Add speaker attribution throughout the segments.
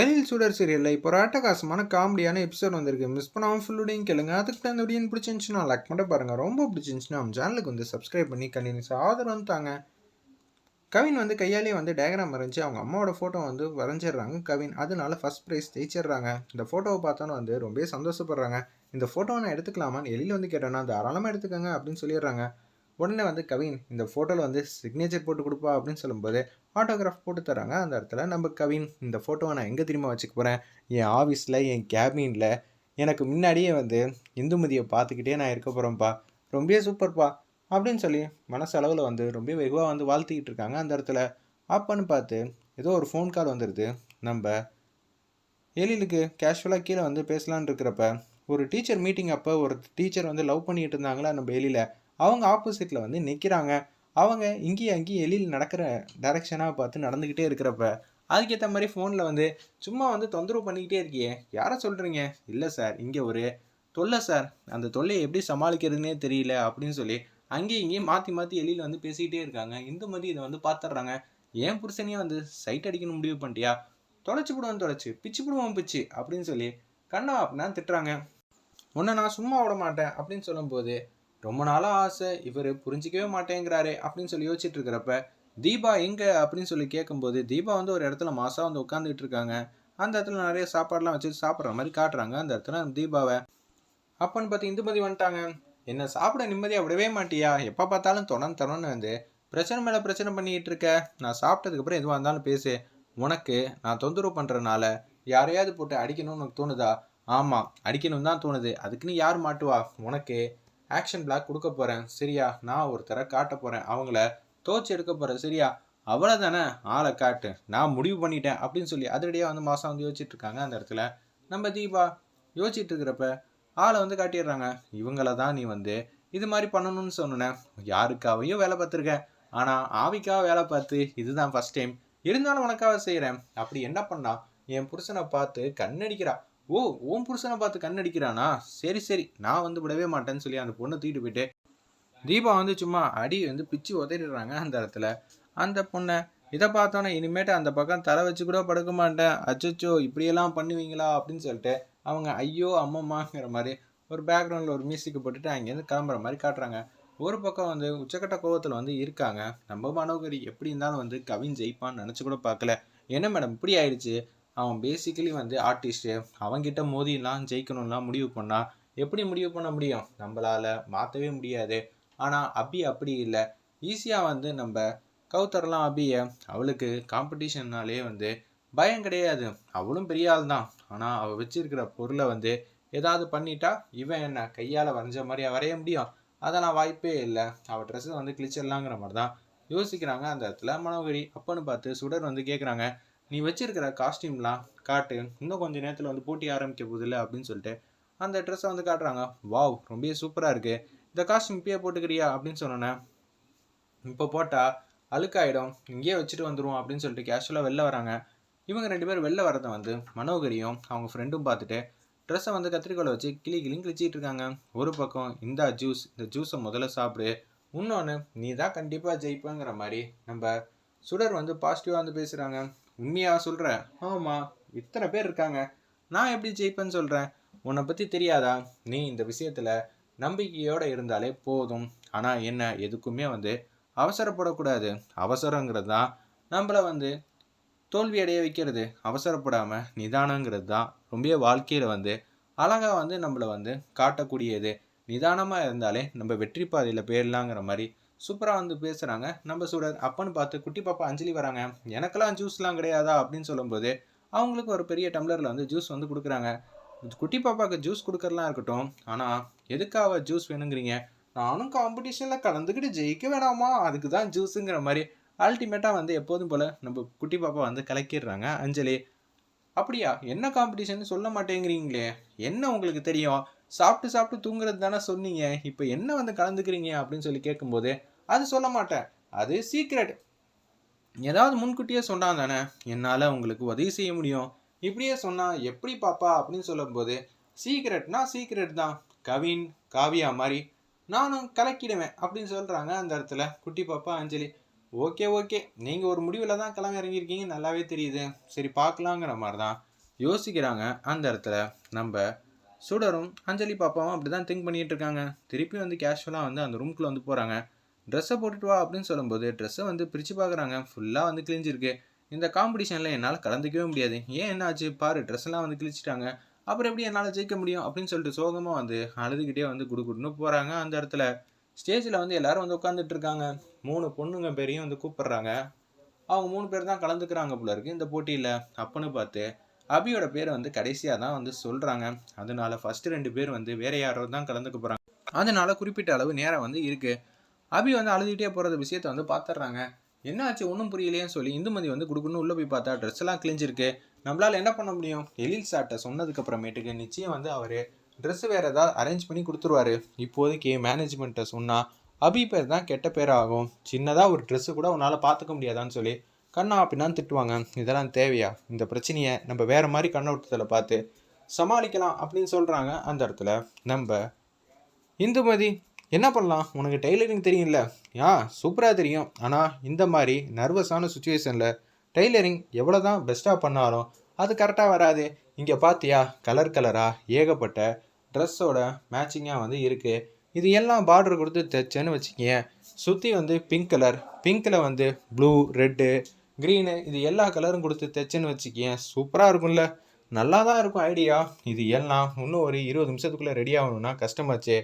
Speaker 1: எழில் சுடர் சீரியலில் இப்போ ஒரு அட்டகாசமான காமெடியான எபிசோட் வந்திருக்கு. மிஸ் பண்ணாமல் ஃபுல்லுடையும் கேளுங்க. அதுக்கு அந்த வீடியோ பிடிச்சிருந்துச்சுன்னா லைக் மட்டும் பாருங்கள் ரொம்ப பிடிச்சிருந்துச்சுன்னா நம்ம சேனலுக்கு வந்து சப்ஸ்கிரைப் பண்ணி கண்டினியூஸ் ஆதரவு வந்து தாங்க. கவின் வந்து கையாலேயே வந்து டயக்ராம் வரைஞ்சி அவங்க அம்மாவோட ஃபோட்டோ வந்து வரைஞ்சிடுறாங்க கவின். அதனால ஃபஸ்ட் ப்ரைஸ் ஜெயிச்சிடுறாங்க. இந்த ஃபோட்டோவை பார்த்தோன்னு வந்து ரொம்பவே சந்தோஷப்படுறாங்க. இந்த ஃபோட்டோவை நான் எடுத்துக்கலாமான்னு எழில் வந்து கேட்டோன்னா தாராளமாக எடுத்துக்கோங்க அப்படின்னு சொல்லிடுறாங்க. உடனே வந்து கவின் இந்த ஃபோட்டோவில் வந்து சிக்னேச்சர் போட்டு கொடுப்பா அப்படின்னு சொல்லும்போது ஆட்டோகிராஃப் போட்டு தராங்க. அந்த இடத்துல நம்ம கவின் இந்த ஃபோட்டோவை நான் எங்கே திரும்ப வச்சுக்க போகிறேன் என் ஆஃபீஸில் என் கேபினில் எனக்கு முன்னாடியே வந்து இந்துமதியை பார்த்துக்கிட்டே நான் இருக்க போகிறேன்ப்பா ரொம்பவே சூப்பர்ப்பா அப்படின்னு சொல்லி மனசளவில் வந்து ரொம்ப வெகுவாக வந்து வாழ்த்திக்கிட்டு இருக்காங்க அந்த இடத்துல. அப்பன்னு பார்த்து ஏதோ ஒரு ஃபோன் கால் வந்துடுது நம்ம எழிலுக்கு கேஷுவலாக கீழே வந்து பேசலான்னு இருக்கிறப்ப ஒரு டீச்சர் மீட்டிங் அப்போ ஒரு டீச்சர் வந்து லவ் பண்ணிகிட்டு இருந்தாங்களா நம்ம எழில? அவங்க ஆப்போசிட்டில் வந்து நிற்கிறாங்க அவங்க இங்கேயும் அங்கேயும் எழில் நடக்கிற டைரக்ஷனாக பார்த்து நடந்துக்கிட்டே இருக்கிறப்ப அதுக்கேற்ற மாதிரி ஃபோனில் வந்து சும்மா வந்து தொந்தரவு பண்ணிக்கிட்டே இருக்கியே. யாரை சொல்கிறீங்க இல்லை சார் இங்கே ஒரு தொல்லை சார். அந்த தொல்லையை எப்படி சமாளிக்கிறதுனே தெரியல அப்படின்னு சொல்லி அங்கேயும் இங்கேயும் மாற்றி மாற்றி எழில் வந்து பேசிக்கிட்டே இருக்காங்க. இந்த மாதிரி இதை வந்து பார்த்துட்றாங்க ஏன் புருஷனையே வந்து சைட் அடிக்கணும் முடிவு பண்ணிட்டியா? தொலைச்சி விடுவோம் தொலைச்சி. பிச்சு விடுவோம் பிச்சு அப்படின்னு சொல்லி கண்ணா அப்படின்னா திட்டுறாங்க. உன்னை நான் சும்மா விட மாட்டேன் அப்படின்னு சொல்லும்போது ரொம்ப நாளாக ஆசை இவர் புரிஞ்சிக்கவே மாட்டேங்கிறாரே அப்படின்னு சொல்லி யோசிச்சுட்டு இருக்கிறப்ப தீபா எங்கே அப்படின்னு சொல்லி கேட்கும்போது தீபா வந்து ஒரு இடத்துல மாதம் வந்து உட்காந்துட்டு இருக்காங்க. அந்த இடத்துல நிறைய சாப்பாடுலாம் வச்சு சாப்பிட்ற மாதிரி காட்டுறாங்க. அந்த இடத்துல தீபாவை அப்பன்னு பார்த்து இந்துமதி வந்துட்டாங்க. என்ன சாப்பிட நிம்மதியாக விடவே மாட்டியா? எப்போ பார்த்தாலும் தொடர்ந்து தரணும்னு வந்து பிரச்சனை மேலே பிரச்சனை பண்ணிக்கிட்டு இருக்க. நான் சாப்பிட்டதுக்கப்புறம் எதுவாக இருந்தாலும் பேசு. உனக்கு நான் தொந்தரவு பண்ணுறனால யாரையாவது போட்டு அடிக்கணும்னு உனக்கு தோணுதா? ஆமாம் அடிக்கணும் தான் தோணுது. அதுக்குன்னு யார் மாட்டுவா? உனக்கு ஆக்ஷன் பிளாக் கொடுக்க போகிறேன் சரியா? நான் ஒருத்தரை காட்ட போகிறேன் அவங்கள தோச்சு எடுக்க போகிறேன் சரியா? அவ்வளோ தானே ஆளை காட்டு. நான் முடிவு பண்ணிட்டேன் அப்படின்னு சொல்லி அதிரடியாக வந்து மாதம் வந்து யோசிச்சுட்டு இருக்காங்க அந்த இடத்துல. நம்ம தீபா யோசிச்சுட்டு இருக்கிறப்ப ஆளை வந்து காட்டிடுறாங்க. இவங்கள தான் நீ வந்து இது மாதிரி பண்ணணும்னு சொன்னேன். யாருக்காவையும் வேலை பார்த்துருக்கேன் ஆனால் ஆவிக்காக வேலை பார்த்து இதுதான் ஃபஸ்ட் டைம் இருந்தாலும் உனக்காக செய்கிறேன் அப்படி என்ன பண்ணா? என் புருஷனை பார்த்து கண்ணடிக்கிறா. ஓ ஓம் புருஷனை பார்த்து கண்ணடிக்கிறானா? சரி சரி நான் வந்து விடவே மாட்டேன்னு சொல்லி அந்த பொண்ணை தூக்கிட்டு போயிட்டு தீபா வந்து சும்மா அடி வந்து பிச்சு உதறிடுறாங்க அந்த இடத்துல. அந்த பொண்ணை இதை பார்த்தோன்னே இனிமேட்டு அந்த பக்கம் தலை வச்சு கூட படுக்க மாட்டேன். அச்சோ இப்படியெல்லாம் பண்ணுவீங்களா? அப்படின்னு சொல்லிட்டு அவங்க ஐயோ அம்மம்மாங்கிற மாதிரி ஒரு பேக்ரவுண்டில் ஒரு மியூசிக்கை போட்டுட்டு அங்கேருந்து கிளம்புற மாதிரி காட்டுறாங்க. ஒரு பக்கம் வந்து உச்சக்கட்ட கோவத்தில் வந்து இருக்காங்க. நம்ம மனோகரி எப்படி இருந்தாலும் வந்து கவின் ஜெயிப்பான்னு நினச்சி கூட பார்க்கல. என்ன மேடம் இப்படி ஆயிடுச்சு? அவன் பேசிக்கலி வந்து ஆர்டிஸ்ட்டு அவன்கிட்ட மோதிலாம் ஜெயிக்கணும்லாம் முடிவு பண்ணால் எப்படி முடிவு பண்ண முடியும்? நம்மளால் மாற்றவே முடியாது. ஆனால் அபி அப்படி இல்லை. ஈஸியாக வந்து நம்ம கவுத்தரலாம் அபியை. அவளுக்கு காம்படிஷன்னாலே வந்து பயம் கிடையாது. அவளும் பெரிய ஆள் தான். ஆனால் அவள் வச்சிருக்கிற பொருளை வந்து ஏதாவது பண்ணிட்டா இவன் என்ன கையால் வரைஞ்ச மாதிரியா வரைய முடியும்? அதெல்லாம் வாய்ப்பே இல்லை. அவள் ட்ரெஸ்ஸை வந்து கிழிச்சிடலாங்கிற மாதிரி தான் யோசிக்கிறாங்க. அந்த இடத்துல மனோகரி அப்பன்னு பார்த்து சுடர் வந்து கேட்குறாங்க நீ வச்சிருக்கிற காஸ்டியூம்லாம் காட்டு. இன்னும் கொஞ்சம் நேரத்தில் வந்து போட்டி ஆரம்பிக்க போதில்ல அப்படின்னு சொல்லிட்டு அந்த ட்ரெஸ்ஸை வந்து காட்டுறாங்க. வாவ் ரொம்ப சூப்பராக இருக்குது இந்த காஸ்டியூம் இப்பயே போட்டுக்கிறியா? அப்படின்னு சொன்னோன்னே இப்போ போட்டால் அழுக்காயிடும். இங்கேயே வச்சுட்டு வந்துடுவோம் அப்படின்னு சொல்லிட்டு கேஷுவலாக வெளில வராங்க. இவங்க ரெண்டு பேரும் வெளில வரதை வந்து மனோகரியும் அவங்க ஃப்ரெண்டும் பார்த்துட்டு ட்ரெஸ்ஸை வந்து கத்திரிக்கோலை வச்சு கிளி கிளின்னு கிழிச்சிட்டு இருக்காங்க. ஒரு பக்கம் இந்த ஜூஸ் இந்த ஜூஸை முதல்ல சாப்பிடு. இன்னொன்று நீ தான் கண்டிப்பாக ஜெயிப்பேங்கிற மாதிரி நம்ம சுடர் வந்து பாசிட்டிவாக வந்து பேசுகிறாங்க உண்மையாக சொல்கிற ஆமாம் இத்தனை பேர் இருக்காங்க. நான் எப்படி ஜெயிப்பேன்னு சொல்கிறேன் உன்னை பற்றி தெரியாதா? நீ இந்த விஷயத்தில் நம்பிக்கையோடு இருந்தாலே போதும். ஆனால் என்ன எதுக்குமே வந்து அவசரப்படக்கூடாது. அவசரங்கிறது தான் நம்மளை வந்து தோல்வி அடைய வைக்கிறது. அவசரப்படாமல் நிதானங்கிறது தான் ரொம்ப வாழ்க்கையில் வந்து அழகாக வந்து நம்மளை வந்து காட்டக்கூடியது. நிதானமாக இருந்தாலே நம்ம வெற்றி பாதையில் போயிடலாங்கிற மாதிரி சூப்பராக வந்து பேசுகிறாங்க நம்ம சூடர் அப்பன்னு பார்த்து குட்டி பாப்பா அஞ்சலி வராங்க. எனக்கெல்லாம் ஜூஸ்லாம் கிடையாதா? அப்படின்னு சொல்லும்போது அவங்களுக்கு ஒரு பெரிய டம்ளரில் வந்து ஜூஸ் வந்து கொடுக்குறாங்க. குட்டி பாப்பாவுக்கு ஜூஸ் கொடுக்கறலாம் இருக்கட்டும். ஆனால் எதுக்காக ஜூஸ் வேணுங்கிறீங்க? நானும் காம்படிஷனில் கலந்துக்கிட்டு ஜெயிக்க வேணாமா? அதுக்கு தான் ஜூஸுங்கிற மாதிரி அல்டிமேட்டாக வந்து எப்போதும் போல் நம்ம குட்டி பாப்பா வந்து கலக்கிடுறாங்க. அஞ்சலி அப்படியா? என்ன காம்படிஷன் சொல்ல மாட்டேங்கிறீங்களே? என்ன உங்களுக்கு தெரியும்? சாப்பிட்டு சாப்பிட்டு தூங்குறது தானே சொன்னீங்க? இப்போ என்ன வந்து கலந்துக்கிறீங்க? அப்படின்னு சொல்லி கேட்கும்போது அது சொல்ல மாட்டேன். அது சீக்ரெட் ஏதாவது முன்கூட்டியே சொன்னான் தானே? என்னால் உங்களுக்கு உதவி செய்ய முடியும். இப்படியே சொன்னால் எப்படி பாப்பா அப்படின்னு சொல்லும்போது சீக்ரெட்னா சீக்ரெட் தான். கவின் காவியா மாதிரி நானும் கலக்கிடுவேன் அப்படின்னு சொல்கிறாங்க அந்த இடத்துல. குட்டி பாப்பா அஞ்சலி. Okay okay. நீங்கள் ஒரு முடிவில் தான் கிளம்ப இறங்கியிருக்கீங்க. நல்லாவே தெரியுது. சரி பார்க்கலாங்கிற மாதிரி தான் யோசிக்கிறாங்க அந்த இடத்துல. நம்ம சுடரும் அஞ்சலி பாப்பாவும் அப்படி தான் திங்க் பண்ணிகிட்டு இருக்காங்க. திருப்பி வந்து கேஷுவலாக வந்து அந்த ரூம்குள்ளே வந்து போகிறாங்க ட்ரெஸ்ஸை போட்டுட்டு வா அப்படின்னு சொல்லும்போது ட்ரெஸ்ஸை வந்து பிரித்து பார்க்குறாங்க ஃபுல்லாக வந்து கிழிஞ்சிருக்கு. இந்த காம்படிஷனில் என்னால் கலந்துக்கவே முடியாது. ஏன் என்னாச்சு? பாரு ட்ரெஸ் எல்லாம் வந்து கிழிச்சிட்டாங்க. அப்புறம் எப்படி என்னால் ஜெயிக்க முடியும்? அப்படின்னு சொல்லிட்டு சோகமாக வந்து அழுதுகிட்டே வந்து குடுக்குடுன்னு போகிறாங்க அந்த இடத்துல. ஸ்டேஜில் வந்து எல்லோரும் வந்து உட்காந்துட்டு இருக்காங்க. மூணு பொண்ணுங்க பேரையும் வந்து கூப்பிட்றாங்க. அவங்க மூணு பேர் தான் கலந்துக்கிறாங்க போல இருக்கு இந்த போட்டியில். அப்பன்னு பார்த்து அபியோட பேரை வந்து கடைசியாக தான் வந்து சொல்கிறாங்க அதனால ஃபஸ்ட்டு ரெண்டு பேர் வந்து வேற யாரோ தான் கலந்துக்க போகிறாங்க அதனால குறிப்பிட்ட அளவு நேரம் வந்து இருக்குது அபி வந்து அழுதுகிட்டே போகிற விஷயத்த வந்து பார்த்துட்றாங்க. என்னாச்சு? ஒன்றும் புரியலையேன்னு சொல்லி இந்துமதி வந்து கொடுக்கணும் உள்ளே போய் பார்த்தா ட்ரெஸ் எல்லாம் கிழிஞ்சிருக்கு. நம்மளால் என்ன பண்ண முடியும்? எழில் சார்ட்ட சொன்னதுக்கப்புறமேட்டுக்கு நிச்சயம் வந்து அவர் ட்ரெஸ்ஸு வேறு ஏதாவது அரேஞ்ச் பண்ணி கொடுத்துருவாரு. இப்போதைக்கு மேனேஜ்மெண்ட்டை சொன்னால் அபி பேர் தான் கெட்ட பேர் ஆகும் சின்னதாக ஒரு ட்ரெஸ்ஸு கூட உன்னால் பார்த்துக்க முடியாதான்னு சொல்லி கண்ணா அப்படின்னா திட்டுவாங்க. இதெல்லாம் தேவையா? இந்த பிரச்சனையை நம்ம வேறு மாதிரி கண்ணோட்டத்தில் பார்த்து சமாளிக்கலாம் அப்படின்னு சொல்கிறாங்க அந்த இடத்துல. நம்ம இந்துமதி என்ன பண்ணலாம்? உனக்கு டெய்லரிங் தெரியும்ல. யா சூப்பராக தெரியும். ஆனால் இந்த மாதிரி நர்வஸான சுச்சுவேஷனில் டெய்லரிங் எவ்வளோ தான் பெஸ்ட்டாக பண்ணாலும் அது கரெக்டாக வராது. இங்கே பார்த்தியா கலர் கலராக ஏகப்பட்ட ட்ரெஸ்ஸோட மேட்சிங்காக வந்து இருக்குது இது எல்லாம் பார்டர் கொடுத்து தைச்சேன்னு வச்சுக்கங்க சுற்றி வந்து பிங்க் கலர் பிங்க்கில் வந்து ப்ளூ ரெட்டு க்ரீனு இது எல்லா கலரும் கொடுத்து தைச்சேன்னு வச்சுக்கேன் சூப்பராக இருக்கும்ல. நல்லா தான் இருக்கும் ஐடியா இது எல்லாம் இன்னும் ஒரு இருபது நிமிஷத்துக்குள்ளே ரெடி ஆகணும்னா கஷ்டமாச்சே.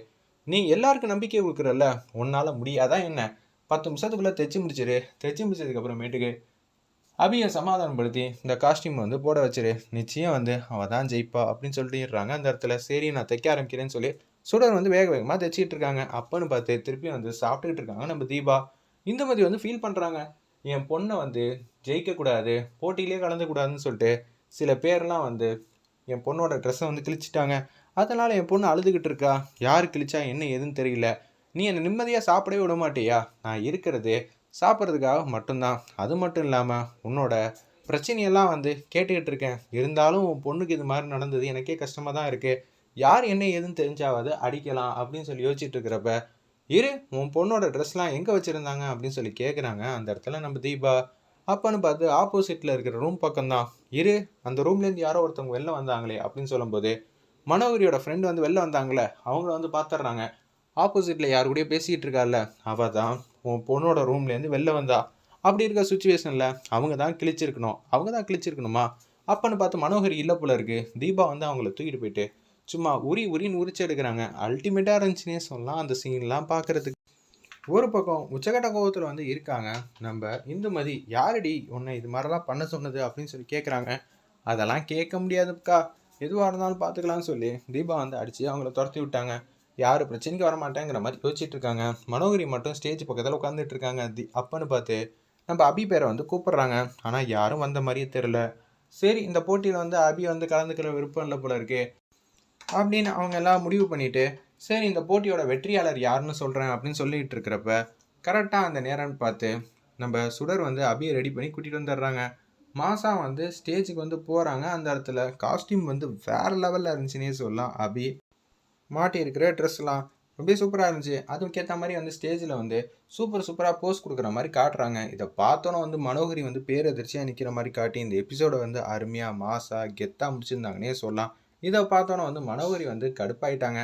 Speaker 1: நீ எல்லாருக்கும் நம்பிக்கை கொடுக்குறல்ல? உன்னால் முடியாதான் என்ன? பத்து நிமிஷத்துக்குள்ளே தைச்சி முடிச்சிரு. தைச்சி முடிச்சதுக்கப்புறமேட்டுக்கு அபியை சமாதானப்படுத்தி இந்த காஸ்டியூம் வந்து போட வச்சிரு. நிச்சயம் வந்து அவள் தான் ஜெயிப்பா அப்படின்னு சொல்லிடுறாங்க அந்த இடத்துல. சரி நான் தைக்க ஆரம்பிக்கிறேன்னு சொல்லி சுடர் வந்து வேக வேகமாக தைச்சிட்டு இருக்காங்க. அப்பன்னு பார்த்து திருப்பி வந்து சாப்பிட்டுக்கிட்டு இருக்காங்க நம்ம தீபா. இந்த மாதிரி வந்து ஃபீல் பண்ணுறாங்க என் பொண்ணை வந்து ஜெயிக்கக்கூடாது போட்டியிலே கலந்துக்கூடாதுன்னு சொல்லிட்டு சில பேர்லாம் வந்து என் பொண்ணோட ட்ரெஸ்ஸை வந்து கிழிச்சிட்டாங்க. அதனால் என் பொண்ணு அழுதுகிட்டு இருக்கா. யார் கிழிச்சா என்ன ஏதுன்னு தெரியல. நீ என்னை நிம்மதியாக சாப்பிடவே விட மாட்டியா? நான் இருக்கிறது சாப்பிட்றதுக்காக மட்டும்தான். அது மட்டும் இல்லாமல் உன்னோட பிரச்சனையெல்லாம் வந்து கேட்டுக்கிட்டு இருக்கேன். இருந்தாலும் உன் பொண்ணுக்கு இது மாதிரி நடந்தது எனக்கே கஷ்டமாக தான் இருக்குது யார் என்ன ஏதுன்னு தெரிஞ்சாவது அடிக்கலாம் அப்படின்னு சொல்லி யோசிச்சுட்டு இருக்கிறப்ப இரு உன் பொண்ணோட ட்ரெஸ்லாம் எங்கே வச்சுருந்தாங்க அப்படின்னு சொல்லி கேட்குறாங்க அந்த இடத்துல நம்ம தீபா அப்பன்னு பார்த்து ஆப்போசிட்டில் இருக்கிற ரூம் பக்கம்தான். இரு அந்த ரூம்லேருந்து யாரோ ஒருத்தவங்க வெளில வந்தாங்களே அப்படின்னு சொல்லும்போது மனோகரியோட ஃப்ரெண்டு வந்து வெளில வந்தாங்களே அவங்கள வந்து பார்த்துட்றாங்க. ஆப்போசிட்டில் யார் கூடயோ பேசிக்கிட்டு இருக்கால அவள் தான் உன் பொண்ணோட ரூம்லேருந்து வெளில வந்தா. அப்படி இருக்க சுச்சுவேஷனில் அவங்க தான் கிழிச்சிருக்கணும். அவங்க தான் கிழிச்சிருக்கணுமா? அப்பன்னு பார்த்து மனோகரி இல்லை போல இருக்குது தீபா வந்து அவங்கள தூக்கிட்டு போயிட்டு சும்மா உரி உரின்னு உரிச்சு எடுக்கிறாங்க. அல்டிமேட்டாக இருந்துச்சுன்னே சொல்லலாம் அந்த சீன்லாம் பார்க்குறதுக்கு. ஒரு பக்கம் உச்சகட்ட கோபத்தில் வந்து இருக்காங்க. நம்ம இந்துமதி யாரடி உன்னை இது மாதிரிலாம் பண்ண சொன்னது அப்படின்னு சொல்லி கேட்குறாங்க அதெல்லாம் கேட்க முடியாதுக்கா. எதுவாக இருந்தாலும் பார்த்துக்கலாம்னு சொல்லி தீபா வந்து அடித்து அவங்கள துரத்தி விட்டாங்க. யார் பிரச்சனைக்கு வர மாட்டேங்கிற மாதிரி யோசிச்சுட்டு இருக்காங்க. மனோகரி மட்டும் ஸ்டேஜ் பக்கத்தில் உட்காந்துட்டு இருக்காங்க. தி அப்பன்னு பார்த்து நம்ம அபி பேரை வந்து கூப்பிட்றாங்க. ஆனால் யாரும் வந்த மாதிரியே தெரில சரி இந்த போட்டியில் வந்து அபி வந்து கலந்துக்கிற விருப்பம் இல்லை போல இருக்கு. அப்படின்னு அவங்க எல்லாம் முடிவு பண்ணிவிட்டு சரி இந்த போட்டியோட வெற்றியாளர் யாருன்னு சொல்கிறேன் அப்படின்னு சொல்லிகிட்டு இருக்கிறப்ப கரெக்டாக அந்த நேரம்னு பார்த்து நம்ம சுடர் வந்து அபியை ரெடி பண்ணி கூட்டிகிட்டு வந்துடுறாங்க. மாசா வந்து ஸ்டேஜுக்கு வந்து போகிறாங்க அந்த இடத்துல காஸ்டியூம் வந்து வேறு லெவலில் இருந்துச்சுன்னே சொல்லலாம். அபி மாட்டியிருக்கிற ட்ரெஸ்லாம் ரொம்ப சூப்பராக இருந்துச்சு. அதுக்கேற்ற மாதிரி வந்து ஸ்டேஜில் வந்து சூப்பர் சூப்பராக போஸ் கொடுக்குற மாதிரி காட்டுறாங்க. இதை பார்த்தோன்னே வந்து மனோகரி வந்து பேரதிர்ச்சியாக நிற்கிற மாதிரி காட்டி இந்த எபிசோடை வந்து அருமையாக மாசா கெத்தாக முடிச்சிருந்தாங்கன்னே சொல்லலாம். இதை பார்த்தோன்னே வந்து மனோகரி வந்து கடுப்பாயிட்டாங்க.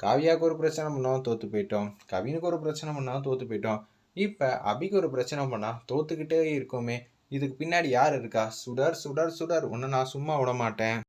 Speaker 1: காவியாவுக்கு ஒரு பிரச்சனை பண்ணால் தோற்று போயிட்டோம். கவினுக்கு ஒரு பிரச்சனை பண்ணால் தோற்று போயிட்டோம். இப்போ அபிக்கு ஒரு பிரச்சனை பண்ணால் தோத்துக்கிட்டே இருக்கோமே. இதுக்கு பின்னாடி யார் இருக்கா? சுடர் சுடர் சுடர். உன்னை நான் சும்மா விட மாட்டேன்.